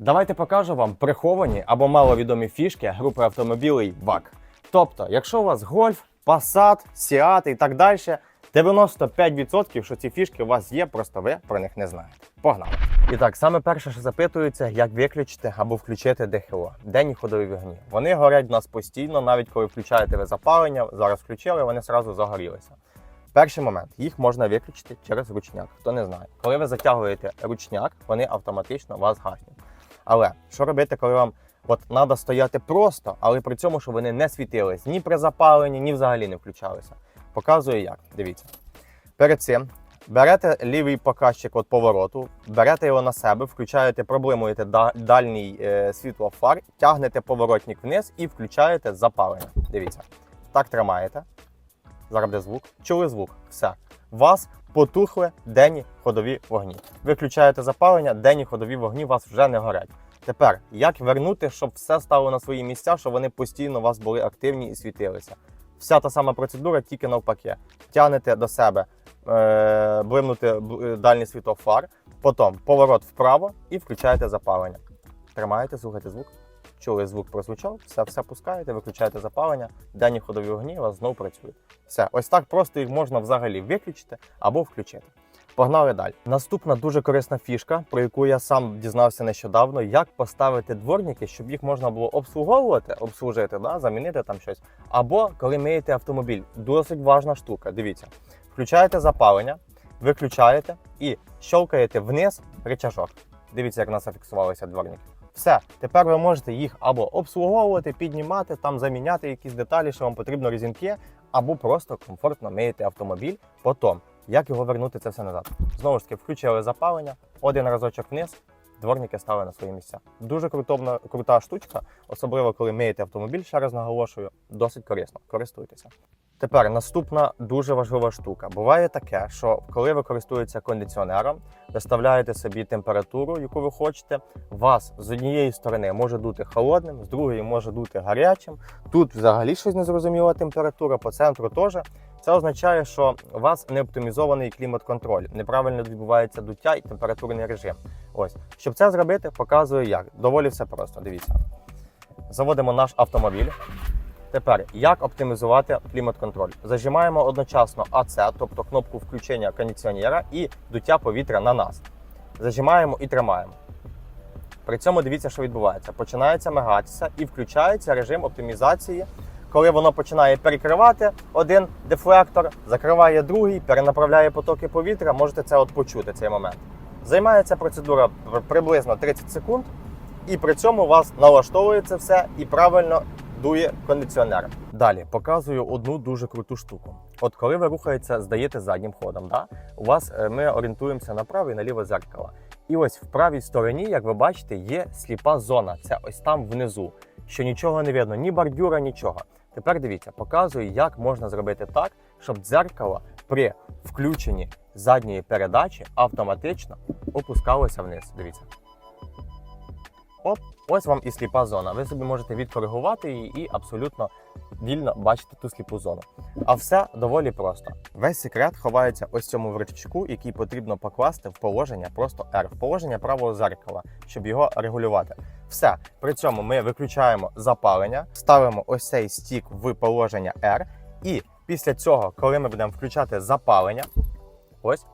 Давайте покажу вам приховані або маловідомі фішки групи автомобілей VAG. Тобто, якщо у вас Golf, Passat, Seat і так далі, 95% що ці фішки у вас є, просто ви про них не знаєте. Погнали! І так, саме перше, що запитується, як виключити або включити ДХО, денні ходові вогні. Вони горять у нас постійно, навіть коли включаєте ви запалення, зараз включили, вони одразу загорілися. Перший момент їх можна виключити через ручняк. Хто не знає, коли ви затягуєте ручняк, вони автоматично вас гаснуть. Але що робити, коли вам от треба стояти просто, але при цьому, щоб вони не світились ні при запаленні, ні взагалі не включалися. Показую як. Дивіться. Перед цим берете лівий показчик от повороту, берете його на себе, включаєте, проблемуєте дальній е, світло фар, тягнете поворотник вниз і включаєте запалення. Дивіться. Так тримаєте. Зараз буде звук. Чули звук? Все. Вас потухли денні ходові вогні. Ви включаєте запалення, денні ходові вогні у вас вже не горять. Тепер, як вернути, щоб все стало на свої місця, щоб вони постійно у вас були активні і світилися? Вся та сама процедура, тільки навпаки. Тягнете до себе, е, блимнути бл- е, дальній світлофар, потім поворот вправо і включаєте запалення. Тримаєте, слухайте звук. Чули звук прозвучав, все, все пускаєте, виключаєте запалення, денні ходові вогні у вас знову працюють. Все, ось так просто їх можна взагалі виключити або включити. Погнали далі. Наступна дуже корисна фішка, про яку я сам дізнався нещодавно, як поставити дворники, щоб їх можна було обслуговувати, обслужити, да, замінити там щось. Або коли миєте автомобіль. Досить важна штука. Дивіться, включаєте запалення, виключаєте і щелкаєте вниз рычажок. Дивіться, як у нас зафіксувалися дворники. Все, тепер ви можете їх або обслуговувати, піднімати, там заміняти якісь деталі, що вам потрібно резинки, або просто комфортно миєте автомобіль. Потім, як його вернути це все назад. Знову ж таки, включили запалення, один разочок вниз, дворники стали на свої місця. Дуже крутовна, крута штучка, особливо коли миєте автомобіль, ще раз наголошую, досить корисно. Користуйтеся. Тепер наступна дуже важлива штука. Буває таке, що коли ви користуєтеся кондиціонером, виставляєте собі температуру, яку ви хочете. Вас з однієї сторони може дути холодним, з другої може дути гарячим. Тут взагалі щось незрозуміла температура, по центру теж. Це означає, що у вас не оптимізований клімат-контроль, неправильно відбувається дуття і температурний режим. Ось, щоб це зробити, показую як. Доволі все просто. Дивіться. Заводимо наш автомобіль. Тепер, як оптимізувати клімат-контроль? Зажимаємо одночасно АЦ, тобто кнопку включення кондиціонера і дуття повітря на нас. Зажимаємо і тримаємо. При цьому дивіться, що відбувається. Починається мигатися і включається режим оптимізації. Коли воно починає перекривати один дефлектор, закриває другий, перенаправляє потоки повітря, можете це от почути цей момент. Займається процедура приблизно 30 секунд, і при цьому у вас налаштовується все і правильно дує кондиціонер. Далі показую одну дуже круту штуку. От коли ви рухаєтеся, здаєте заднім ходом, да? у вас е, ми орієнтуємося на праве і на ліве зеркало. І ось в правій стороні, як ви бачите, є сліпа зона. Це ось там внизу, що нічого не видно, ні бордюра, нічого. Тепер дивіться, показую, як можна зробити так, щоб дзеркало при включенні задньої передачі автоматично опускалося вниз. Дивіться. Оп, ось вам і сліпа зона. Ви собі можете відкоригувати її і абсолютно вільно бачите ту сліпу зону. А все доволі просто. Весь секрет ховається ось цьому вручку, який потрібно покласти в положення просто R, в положення правого зеркала, щоб його регулювати. Все. При цьому ми виключаємо запалення, ставимо ось цей стік в положення R, і після цього, коли ми будемо включати запалення, ось.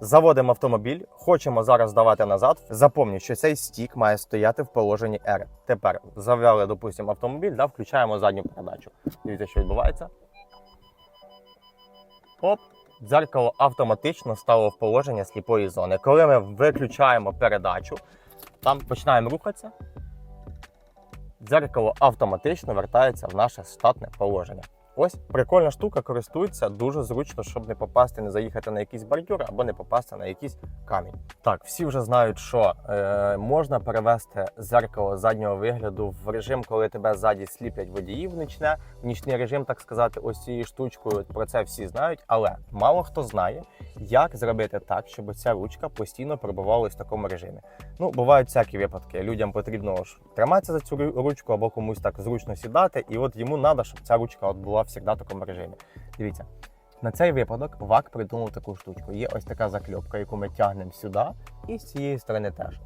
Заводимо автомобіль, хочемо зараз здавати назад. Запомніть, що цей стік має стояти в положенні R. Тепер завели, допустимо, автомобіль, да, включаємо задню передачу. Дивіться, що відбувається. Оп, дзеркало автоматично стало в положення сліпої зони. Коли ми виключаємо передачу, там починаємо рухатися. Дзеркало автоматично вертається в наше штатне положення. Ось прикольна штука, користується дуже зручно, щоб не попасти, не заїхати на якийсь бордюр або не попасти на якийсь камінь. Так, всі вже знають, що е, можна перевести зеркало заднього вигляду в режим, коли тебе ззаді сліплять водії в нічне, в нічний режим, так сказати, ось цією штучкою. Про це всі знають, але мало хто знає, як зробити так, щоб ця ручка постійно перебувала в такому режимі. Ну, бувають всякі випадки. Людям потрібно триматися за цю ручку або комусь так зручно сідати, і от йому треба, щоб ця ручка от була завжди в такому режимі. Дивіться, на цей випадок ВАК придумав таку штучку. Є ось така закльопка, яку ми тягнемо сюди, і з цієї сторони теж.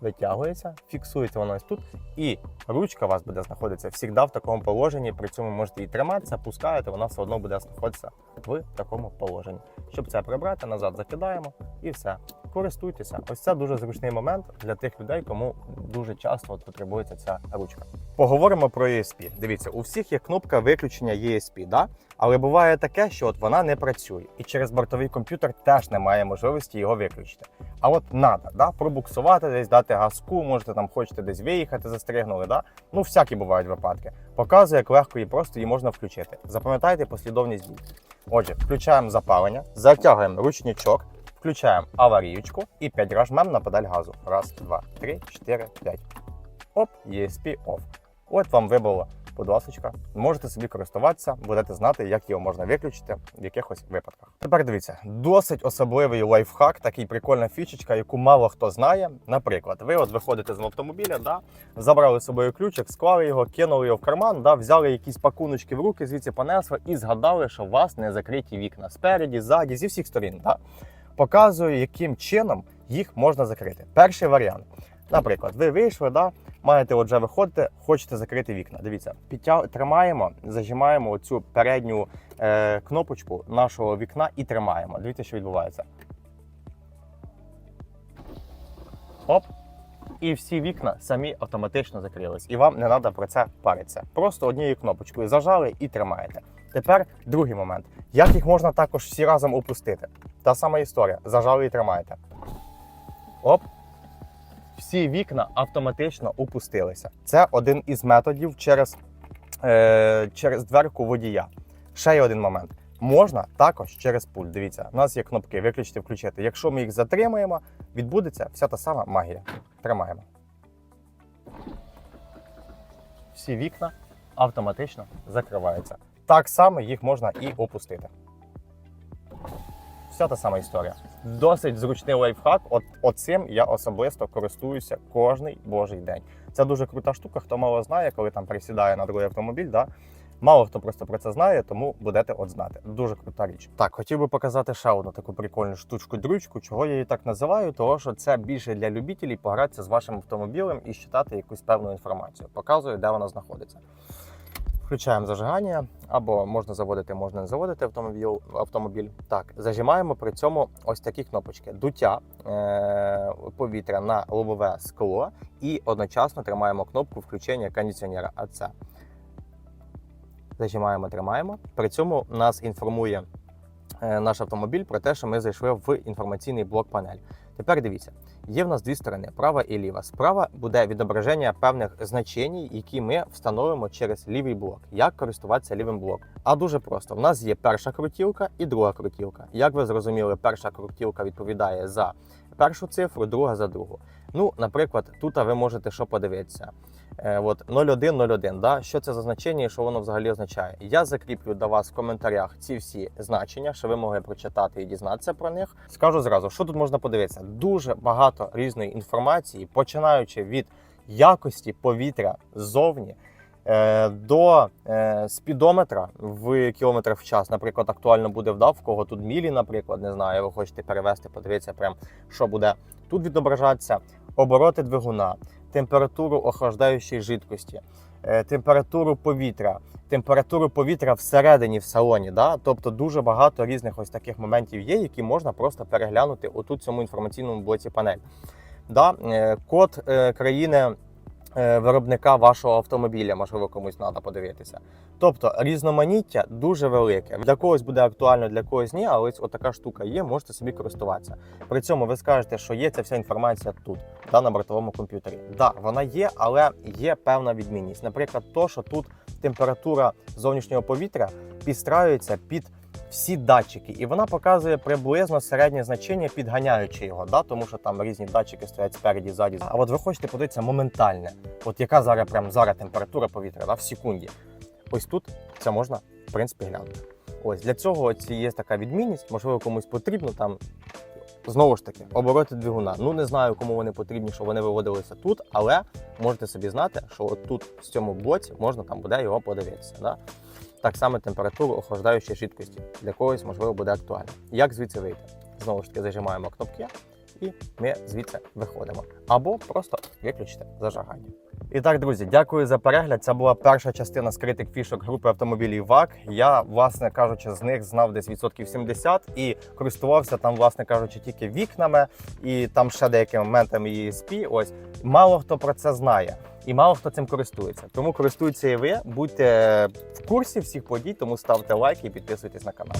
витягується, фіксується воно ось тут, і ручка у вас буде знаходитися завжди в такому положенні. При цьому можете її триматися, пускаєте, вона все одно буде знаходитися в такому положенні. Щоб це прибрати, назад закидаємо і все. Користуйтеся. Ось це дуже зручний момент для тих людей, кому дуже часто от потребується ця ручка. Поговоримо про ESP. Дивіться, у всіх є кнопка виключення ESP, да? але буває таке, що от вона не працює, і через бортовий комп'ютер теж немає можливості його виключити. А от надо, да? пробуксувати десь, дати газку, можете там хочете десь виїхати, застригнули. Да? Ну, всякі бувають випадки. Показую, як легко і просто її можна включити. Запам'ятайте послідовність дій. Отже, включаємо запалення, затягуємо ручничок, включаємо аварійку і 5 разів жмемо на педаль газу. Раз, два, три, чотири, п'ять. Оп, ESP off. От вам вибило, будь ласочка. Можете собі користуватися, будете знати, як його можна виключити в якихось випадках. Тепер дивіться, досить особливий лайфхак, такий прикольна фішечка, яку мало хто знає. Наприклад, ви от виходите з автомобіля, да, забрали з собою ключик, склали його, кинули його в карман, да, взяли якісь пакуночки в руки, звідси понесли і згадали, що у вас не закриті вікна спереді, ззаді, зі всіх сторін. Да. Показую, яким чином їх можна закрити. Перший варіант. Наприклад, ви вийшли, да, маєте отже виходити, хочете закрити вікна. Дивіться, підтя... тримаємо, зажимаємо оцю передню е, кнопочку нашого вікна і тримаємо. Дивіться, що відбувається. Оп. І всі вікна самі автоматично закрились. І вам не треба про це паритися. Просто однією кнопочкою зажали і тримаєте. Тепер другий момент. Як їх можна також всі разом опустити? Та сама історія. Зажали і тримаєте. Оп всі вікна автоматично опустилися. Це один із методів через, е, через дверку водія. Ще є один момент. Можна також через пульт. Дивіться, у нас є кнопки виключити, включити. Якщо ми їх затримаємо, відбудеться вся та сама магія. Тримаємо. Всі вікна автоматично закриваються. Так само їх можна і опустити. Вся та сама історія. Досить зручний лайфхак. От оцим я особисто користуюся кожний божий день. Це дуже крута штука. Хто мало знає, коли там присідає на другий автомобіль, да? мало хто просто про це знає, тому будете от знати. Дуже крута річ. Так, хотів би показати ще одну таку прикольну штучку-дрючку. Чого я її так називаю? Тому що це більше для любителів погратися з вашим автомобілем і читати якусь певну інформацію. Показую, де вона знаходиться. Включаємо зажигання, або можна заводити, можна не заводити автомобіль. автомобіль. Так, зажимаємо при цьому ось такі кнопочки: дуття е- повітря на лобове скло, і одночасно тримаємо кнопку включення кондиціонера АЦ. Зажимаємо, тримаємо. При цьому нас інформує наш автомобіль про те, що ми зайшли в інформаційний блок панель. Тепер дивіться, є в нас дві сторони: права і ліва. Справа буде відображення певних значень, які ми встановимо через лівий блок. Як користуватися лівим блоком? А дуже просто: в нас є перша крутілка і друга крутілка. Як ви зрозуміли, перша крутілка відповідає за першу цифру, друга за другу. Ну, наприклад, тут ви можете що подивитися. Е, от 0101, да? що це за значення і що воно взагалі означає? Я закріплю до вас в коментарях ці всі значення, що ви могли прочитати і дізнатися про них. Скажу зразу, що тут можна подивитися. Дуже багато різної інформації, починаючи від якості повітря ззовні. Е, До е, спідометра в кілометрах в час, наприклад, актуально буде вдав, в кого тут мілі, наприклад, не знаю, ви хочете перевести, подивитися, прям що буде тут відображатися, обороти двигуна, температуру охлаждаючої жидкості, е, температуру повітря, температуру повітря всередині в салоні. Да? Тобто дуже багато різних ось таких моментів є, які можна просто переглянути отут цьому інформаційному блоці панель. Да? Код країни. Е, Виробника вашого автомобіля, можливо, комусь треба подивитися. Тобто різноманіття дуже велике. Для когось буде актуально, для когось ні, але ось отака штука є, можете собі користуватися. При цьому ви скажете, що є ця вся інформація тут, да, на бортовому комп'ютері. Да, вона є, але є певна відмінність. Наприклад, то, що тут температура зовнішнього повітря підстраюється під всі датчики, і вона показує приблизно середнє значення, підганяючи його, да, тому що там різні датчики стоять спереді, ззаді. А от ви хочете подивитися моментальне, от яка зараз прям зараз температура повітря да, в секунді. Ось тут це можна в принципі глянути. Ось для цього ось є така відмінність, можливо, комусь потрібно там. Знову ж таки, обороти двигуна. Ну не знаю, кому вони потрібні, що вони виводилися тут, але можете собі знати, що от тут в цьому блоці можна там буде його подивитися. Да? Так само температуру охлаждаючої жидкості. Для когось, можливо, буде актуально. Як звідси вийти? Знову ж таки, зажимаємо кнопки і ми звідси виходимо. Або просто виключите зажигання. І так, друзі, дякую за перегляд. Це була перша частина скритих фішок групи автомобілів ВАК. Я, власне кажучи, з них знав десь відсотків 70 і користувався там, власне кажучи, тільки вікнами і там ще деякими моментами ESP. Ось мало хто про це знає. І мало хто цим користується. Тому користуйтеся і ви, будьте в курсі всіх подій, тому ставте лайки і підписуйтесь на канал.